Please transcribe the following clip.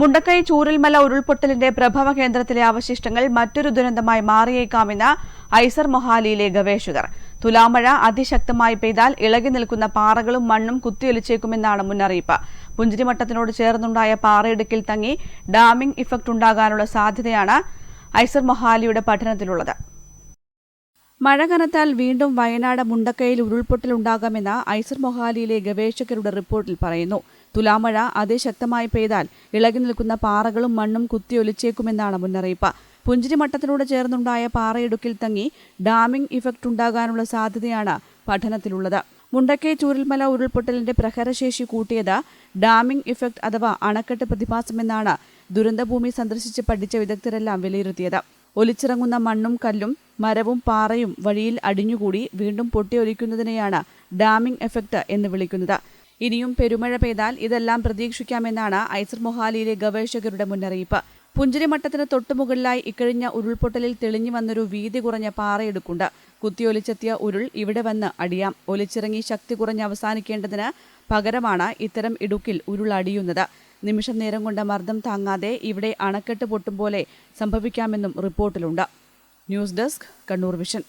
മുണ്ടക്കൈ ചൂരൽമല ഉരുൾപൊട്ടലിന്റെ പ്രഭവ കേന്ദ്രത്തിലെ അവശിഷ്ടങ്ങൾ മറ്റൊരു ദുരന്തമായി മാറിയേക്കാമെന്ന് ഐസർ മൊഹാലിയിലെ ഗവേഷകർ. തുലാമഴ അതിശക്തമായി പെയ്താൽ ഇളകി നിൽക്കുന്ന പാറകളും മണ്ണും കുത്തിയൊലിച്ചേക്കുമെന്നാണ് മുന്നറിയിപ്പ്. പുഞ്ചിരിമട്ടത്തിനോട് ചേർന്നുണ്ടായ പാറയിടുക്കിൽ തങ്ങി ഡാമിംഗ് ഇഫക്റ്റ് ഉണ്ടാകാനുള്ള സാധ്യതയാണ് ഐസർ മൊഹാലിയുടെ പഠനത്തിലുള്ളത്. മഴ കനത്താൽ വീണ്ടും വയനാട് മുണ്ടക്കയിൽ ഉരുൾപൊട്ടലുണ്ടാകാമെന്ന് ഐസർ മൊഹാലിയിലെ ഗവേഷകരുടെ റിപ്പോർട്ടിൽ പറയുന്നു. തുലാമഴ അതിശക്തമായി പെയ്താൽ ഇളകി നിൽക്കുന്ന പാറകളും മണ്ണും കുത്തിയൊലിച്ചേക്കുമെന്നാണ് മുന്നറിയിപ്പ്. പുഞ്ചിരിമട്ടത്തിനോട് ചേർന്നുണ്ടായ പാറയിടുക്കിൽ തങ്ങി ഡാമിംഗ് ഇഫക്റ്റ് ഉണ്ടാകാനുള്ള സാധ്യതയാണ് പഠനത്തിലുള്ളത്. മുണ്ടക്കൈ ചൂരൽമല ഉരുൾപൊട്ടലിന്റെ പ്രഹരശേഷി കൂട്ടിയത് ഡാമിംഗ് ഇഫക്റ്റ് അഥവാ അണക്കെട്ട് പ്രതിഭാസമെന്നാണ് ദുരന്തഭൂമി സന്ദർശിച്ച് പഠിച്ച വിദഗ്ധരെല്ലാം വിലയിരുത്തിയത്. ഒലിച്ചിറങ്ങുന്ന മണ്ണും കല്ലും മരവും പാറയും വഴിയിൽ അടിഞ്ഞുകൂടി വീണ്ടും പൊട്ടിയൊലിക്കുന്നതിനെയാണ് ഡാമിംഗ് എഫക്റ്റ് എന്ന് വിളിക്കുന്നത്. ഇനിയും പെരുമഴ പെയ്താൽ ഇതെല്ലാം പ്രതീക്ഷിക്കാമെന്നാണ് ഐസർ മൊഹാലിയിലെ ഗവേഷകരുടെ മുന്നറിയിപ്പ്. പുഞ്ചിരിമട്ടത്തിന് തൊട്ടുമുകളിലായി ഇക്കഴിഞ്ഞ ഉരുൾപൊട്ടലിൽ തെളിഞ്ഞു വന്നൊരു വീതി കുറഞ്ഞ പാറയെടുക്കുണ്ട്. കുത്തിയൊലിച്ചെത്തിയ ഉരുൾ ഇവിടെ വന്ന് അടിയാം. ഒലിച്ചിറങ്ങി ശക്തി കുറഞ്ഞ് അവസാനിക്കേണ്ടതിന് പകരമാണ് ഇത്തരം ഇടുക്കിൽ ഉരുൾ അടിയുന്നത്. നിമിഷം നേരം കൊണ്ട് മർദ്ദം താങ്ങാതെ ഇവിടെ അണക്കെട്ട് പൊട്ടും പോലെ സംഭവിക്കാമെന്നും റിപ്പോർട്ടിലുണ്ട്. News desk Kannur vision.